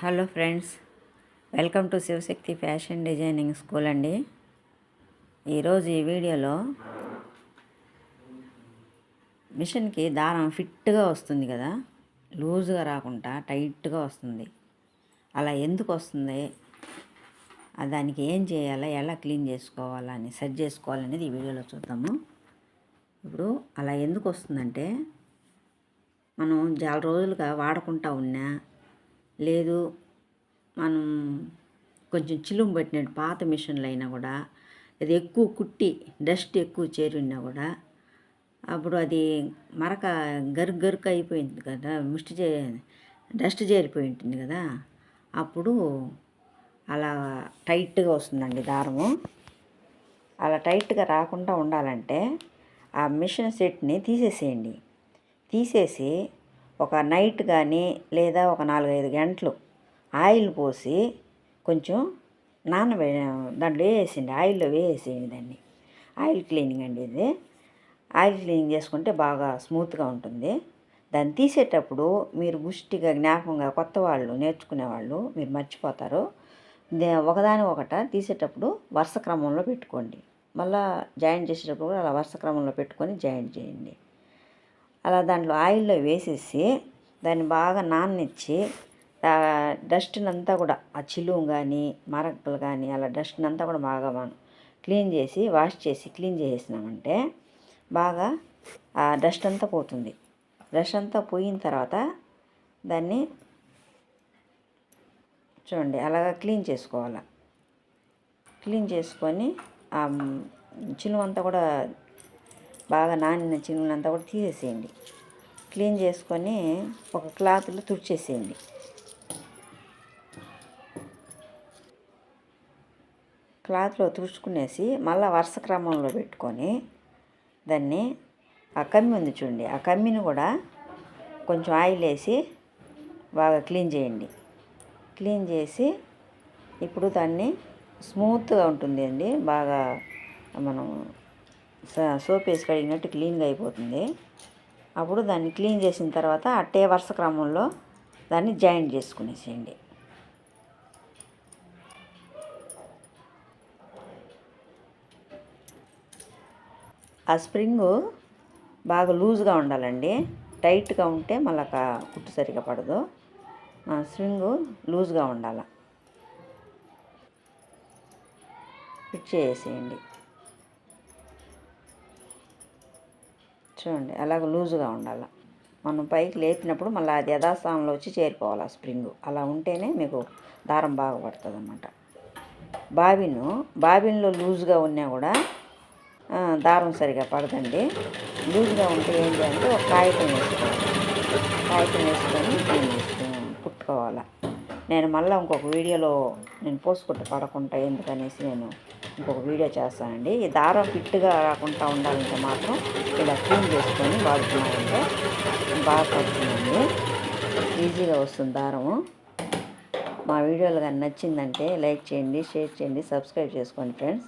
Hello friends welcome to Shivashakti fashion designing school అండి. ఈరోజు ఈ వీడియోలో మిషన్కి దారం ఫిట్గా వస్తుంది కదా లూజ్గా రాకుండా టైట్గా వస్తుంది. అలా ఎందుకు వస్తుంది? దానికి ఏం చేయాలా? ఎలా క్లీన్ చేసుకోవాలా? అని సెట్ చేసుకోవాలనేది ఈ వీడియోలో చూద్దాము. ఇప్పుడు అలా ఎందుకు వస్తుందంటే మనం చాలా రోజులుగా వాడకుండా ఉన్నా లేదు మనం కొంచెం చిలుము పట్టినట్టు పాత మిషన్లు అయినా కూడా అది ఎక్కువ కుట్టి డస్ట్ ఎక్కువ చేరినా కూడా అప్పుడు అది మరక గరుకు గరుకు అయిపోయింది కదా ముష్టి చే డస్ట్ చేరిపోయి ఉంటుంది కదా అప్పుడు అలా టైట్గా వస్తుందండి దారము. అలా టైట్గా రాకుండా ఉండాలంటే ఆ మిషన్ సెట్ని తీసేసేయండి. తీసేసి ఒక నైట్ కానీ లేదా ఒక నాలుగైదు గంటలు ఆయిల్ పోసి కొంచెం నానబె దాంట్లో వేసేయండి. ఆయిల్లో వేసేయండి దాన్ని. ఆయిల్ క్లీనింగ్ అండి ఇది. ఆయిల్ క్లీనింగ్ చేసుకుంటే బాగా స్మూత్గా ఉంటుంది. దాన్ని తీసేటప్పుడు మీరు గుష్టిగా జ్ఞాపకంగా కొత్త వాళ్ళు నేర్చుకునే వాళ్ళు మీరు మర్చిపోతారు. ఒకదాని ఒకట తీసేటప్పుడు వరుస క్రమంలో పెట్టుకోండి. మళ్ళీ జాయిన్ చేసేటప్పుడు కూడా అలా వరుస క్రమంలో పెట్టుకొని జాయిన్ చేయండి. అలా దాంట్లో ఆయిల్లో వేసేసి దాన్ని బాగా నాననిచ్చి డస్ట్ని అంతా కూడా ఆ చిలువు కానీ మరకలు కానీ అలా డస్ట్ని అంతా కూడా బాగా మనం క్లీన్ చేసి వాష్ చేసి క్లీన్ చేసేసినామంటే బాగా ఆ డస్ట్ అంతా పోతుంది. డస్ట్ అంతా పోయిన తర్వాత దాన్ని చూడండి అలాగా క్లీన్ చేసుకోవాలి. క్లీన్ చేసుకొని చిలువంతా కూడా బాగా నానిన చిన్నంతా కూడా తీసేసేయండి. క్లీన్ చేసుకొని ఒక క్లాత్లో తుడిచేసేయండి. క్లాత్లో తుడుచుకునేసి మళ్ళీ వరుస క్రమంలో పెట్టుకొని దాన్ని ఆ కమ్మి ఉంది చూడండి ఆ కమ్మిని కూడా కొంచెం ఆయిల్ వేసి బాగా క్లీన్ చేయండి. క్లీన్ చేసి ఇప్పుడు దాన్ని స్మూత్గా ఉంటుంది అండి బాగా మనం సోప్ వేసి కడిగినట్టు క్లీన్గా అయిపోతుంది. అప్పుడు దాన్ని క్లీన్ చేసిన తర్వాత అట్టే వరుస క్రమంలో దాన్ని జాయింట్ చేసుకునేసేయండి. ఆ స్ప్రింగు బాగా లూజ్గా ఉండాలండి. టైట్గా ఉంటే మళ్ళీ కుట్టు సరిగా పడదు. స్ప్రింగు లూజ్గా ఉండాలి. ఫిట్ చేసేయండి. చూడండి అలాగ లూజుగా ఉండాలి. మనం పైకి లేపినప్పుడు మళ్ళీ అది యథాస్థానంలో వచ్చి చేరిపోవాలి ఆ స్ప్రింగ్. అలా ఉంటేనే మీకు దారం బాగా పడుతుంది అన్నమాట బాబిను బాబిన్లో లూజ్గా ఉన్నా కూడా దారం సరిగా పడదండి. లూజ్గా ఉంటే ఏం చేయాలంటే ఒక కాగితం వేసుకోవాలి. కాగితం వేసుకొని కుట్టుకోవాలి. నేను మళ్ళీ ఇంకొక వీడియోలో నేను పోసుకుంటే పడకుండా ఎందుకనేసి నేను ఇంకొక వీడియో చేస్తానండి. ఈ దారం ఫిట్గా రాకుండా ఉండాలంటే మాత్రం ఇలా క్లీన్ చేసుకొని వాడుతున్నామంటే బాగా పడుతుందండి. ఈజీగా వస్తుంది దారము. మా వీడియోలు కానీ నచ్చిందంటే లైక్ చేయండి షేర్ చేయండి సబ్స్క్రైబ్ చేసుకోండి ఫ్రెండ్స్.